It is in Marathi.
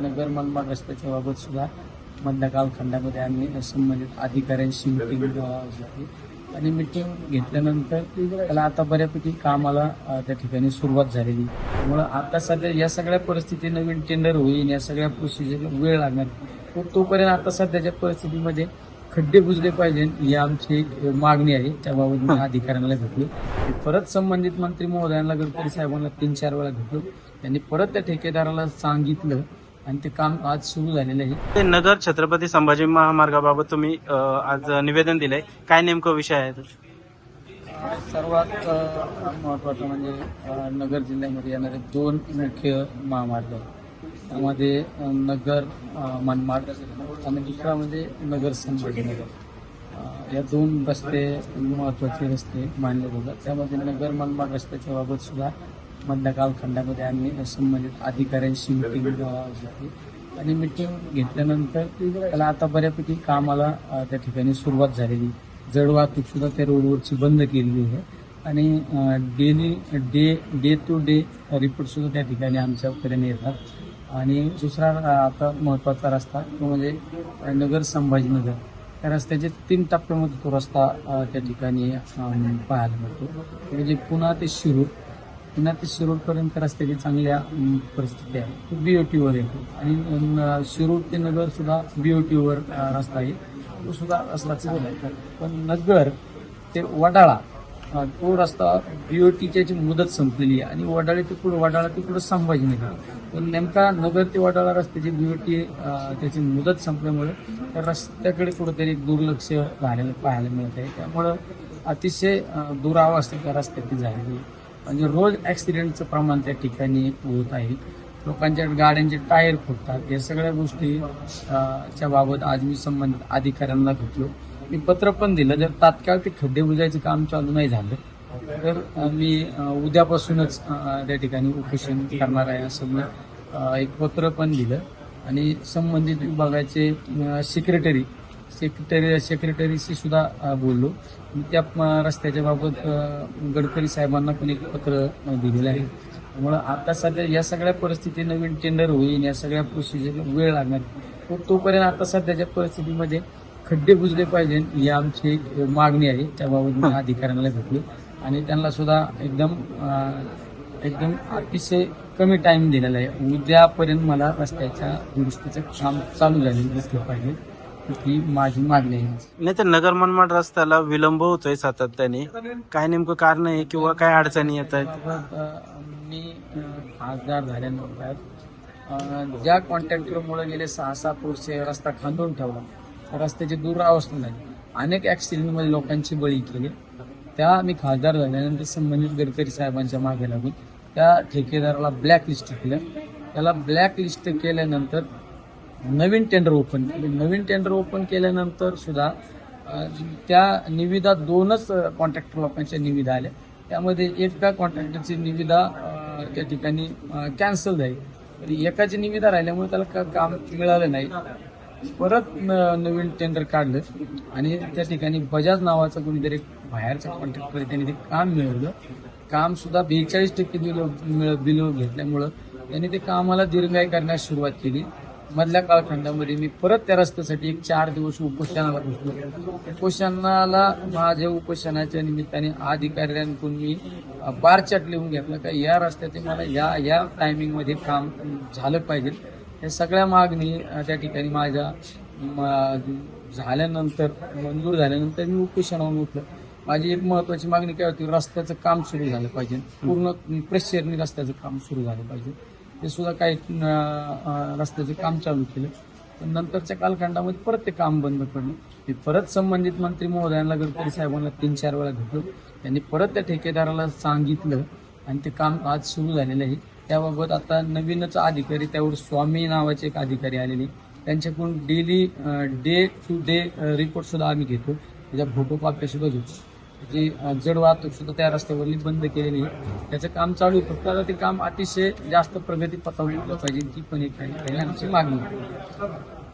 नगर मनमाड रस्त्याच्या बाबत सुद्धा मधल्या कालखंडामध्ये आम्ही संबंधित अधिकाऱ्यांशी मिटिंग घेतली आणि मिटिंग घेतल्यानंतर त्याला आता बऱ्यापैकी कामाला त्या ठिकाणी सुरुवात झालेली. त्यामुळं आता सध्या या सगळ्या परिस्थिती नवीन टेंडर होईल या सगळ्या प्रोसिजर वेळ लागणार. तोपर्यंत आता सध्याच्या परिस्थितीमध्ये खड्डे बुजले पाहिजे ही आमची एक मागणी आहे. त्याबाबत मी अधिकाऱ्यांना भेटलो. परत संबंधित मंत्री महोदयांना गडकरी साहेबांना तीन चार वेळा भेटलो. त्यांनी परत त्या ठेकेदाराला सांगितलं आणि ते काम आज सुरू झालेलं आहे ते नगर छत्रपती संभाजी महामार्गाबाबत तुम्ही अ, आज निवेदन दिलंय काय नेमकं विषय आहे तो? सर्वात अ, महत्त्वाचं म्हणजे अ, नगर जिल्ह्यामध्ये येणारे दोन मुख्य महामार्ग. त्यामध्ये अ, नगर अ, मनमाड आणि दुसरा म्हणजे नगर संभाजीनगर अ, या दोन रस्ते महत्त्वाचे रस्ते मानले जातात त्यामध्ये नगर मनमाड रस्त्याच्या बाबत सुद्धा मधल्या कालखंडामध्ये आम्ही संबंधित अधिकाऱ्यांशी मिटिंग घेतली आणि मिटिंग घेतल्यानंतर त्याला आता बऱ्यापैकी कामाला त्या ठिकाणी सुरुवात झालेली. जड वाहतूक सुद्धा त्या रोडवरची बंद केलेली आहे. आणि daily day day to day report सुद्धा त्या ठिकाणी आमच्यापर्यंत येतात. आणि दुसरा आता महत्त्वाचा रस्ता तो म्हणजे नगर संभाजीनगर. त्या रस्त्याचे तीन टप्प्यामध्ये तो रस्ता त्या ठिकाणी पाहायला मिळतो. म्हणजे पुन्हा ते शिरूर पुण्यात ते शिरूरपर्यंत रस्त्याची चांगल्या परिस्थिती आहे. तो बी ओ टीवर येतो आणि शिरूर ते नगर सुद्धा बी ओ टीवर रस्ता आहे. तो सुद्धा रस्ता चांगला आहे. पण नगर ते वडाळा तो रस्ता बीओटीची मुदत संपलेली आहे. आणि वडाळे ते पुढे वडाळा ते पुढे संभाजीनगर पण नेमका नगर ते वडाळा रस्त्याची बीओटी त्याची मुदत संपल्यामुळे त्या रस्त्याकडे कुठेतरी दुर्लक्ष झालेलं पाहायला मिळत आहे. त्यामुळं अतिशय अ, दुरावस्था त्या रस्त्याची झालेली आहे. म्हणजे रोज ॲक्सिडेंटचं प्रमाण त्या ठिकाणी होत आहे. लोकांच्या गाड्यांचे टायर फुटतात. या सगळ्या गोष्टी च्या बाबत आज मी संबंधित अधिकाऱ्यांना घेतलो. मी पत्र पण दिलं. जर तात्काळ ते खड्डे बुजायचं काम चालू नाही झालं तर मी उद्यापासूनच त्या ठिकाणी उपोषण करणार आहे असं मी एक पत्र पण दिलं. आणि संबंधित विभागाचे सेक्रेटरी सेक्रेटरी सेक्रेटरीशी सुद्धा बोललो. त्या रस्त्याच्या बाबत गडकरी साहेबांना पण एक पत्र दिलेलं आहे. त्यामुळं आता सध्या या सगळ्या परिस्थिती नवीन टेंडर होईल या सगळ्या प्रोसिजर वेळ लागणार. तोपर्यंत आता सध्याच्या परिस्थितीमध्ये खड्डे बुजले पाहिजे ही आमची एक मागणी आहे. त्याबाबत मी अधिकाऱ्यांना भेटलो. आणि त्यांना सुद्धा एकदम एकदम अतिशय कमी टाइम दिलेला आहे. उद्यापर्यंत मला रस्त्याच्या दुरुस्तीचं काम चालू झालेलं दिसलं पाहिजे. ही माझी मागणी आहे. नाही तर नगर मनमाड रस्त्याला विलंब होतोय सातत्याने. काय नेमकं कारण आहे किंवा काय अडचणी येत आहेत? मी अ, खासदार झाल्यानंतर अ, ज्या कॉन्ट्रॅक्टरमुळे गेले सहा सात वर्ष रस्ता खांदून ठेवला. त्या रस्त्याची दुरावस्था झाली. अनेक ॲक्सिडेंटमध्ये लोकांची बळी केली. त्या मी खासदार झाल्यानंतर संबंधित गडकरी साहेबांच्या मागे लागून त्या ठेकेदाराला ब्लॅक लिस्ट केलं. त्याला ब्लॅक लिस्ट केल्यानंतर नवीन टेंडर ओपन केले. नवीन टेंडर ओपन केल्यानंतर सुद्धा त्या निविदा दोनच कॉन्ट्रॅक्टर लोकांच्या निविदा आल्या त्यामध्ये एका कॉन्ट्रॅक्टरची निविदा त्या ठिकाणी कॅन्सल झाली एकाची निविदा राहिल्यामुळे त्याला का- काम मिळालं नाही. परत नवीन टेंडर काढलं आणि त्या ठिकाणी बजाज नावाचा कोणीतरी बाहेरचं बाहेरचा कॉन्ट्रॅक्टर त्यांनी ते काम मिळवलं. काम सुद्धा बेचाळीस टक्के बिलो मिळ- बिलो घेतल्यामुळं त्यांनी ते कामाला दीर्घाई करण्यास सुरुवात केली. मधल्या कालखंडामध्ये मी परत त्या रस्त्यासाठी एक चार दिवस उपोषणाला बसलो. उपोषणाला माझ्या उपोषणाच्या निमित्ताने अधिकाऱ्यांकडून मी बारचाट बार लिहून घेतला का या रस्त्याचे मला या या टायमिंगमध्ये काम झालं पाहिजे. या सगळ्या मागणी त्या ठिकाणी माझ्या झाल्यानंतर मंजूर झाल्यानंतर मी उपोषणावरून उठलं. माझी एक महत्वाची मागणी काय होती रस्त्याचं काम सुरू झालं पाहिजे. पूर्ण प्रेशरनी रस्त्याचं काम सुरू झालं पाहिजे. ते सुद्धा काही रस्त्याचे रस्त्याचं काम चालू केलं. पण नंतरच्या कालखंडामध्ये परत ते काम बंद पडलं. मी परत संबंधित मंत्री महोदयांना गडकरी साहेबांना तीन चार वेळा घेतलं त्यांनी परत त्या ठेकेदाराला सांगितलं आणि ते काम आज सुरू झालेलं आहे. त्याबाबत आता नवीनच अधिकारी त्यावर स्वामी नावाचे एक अधिकारी आलेले त्यांच्याकडून daily day to day report सुद्धा आम्ही घेतो. त्याच्या फोटो सुद्धा घेतो. जी जड वाहतूक सुद्धा त्या रस्त्यावरली बंद केलेली आहे. त्याचं काम चालू आहे. फक्त आता ते काम अतिशय जास्त प्रगती पथावली पाहिजे ती पण एक आहे. आमची मागणी.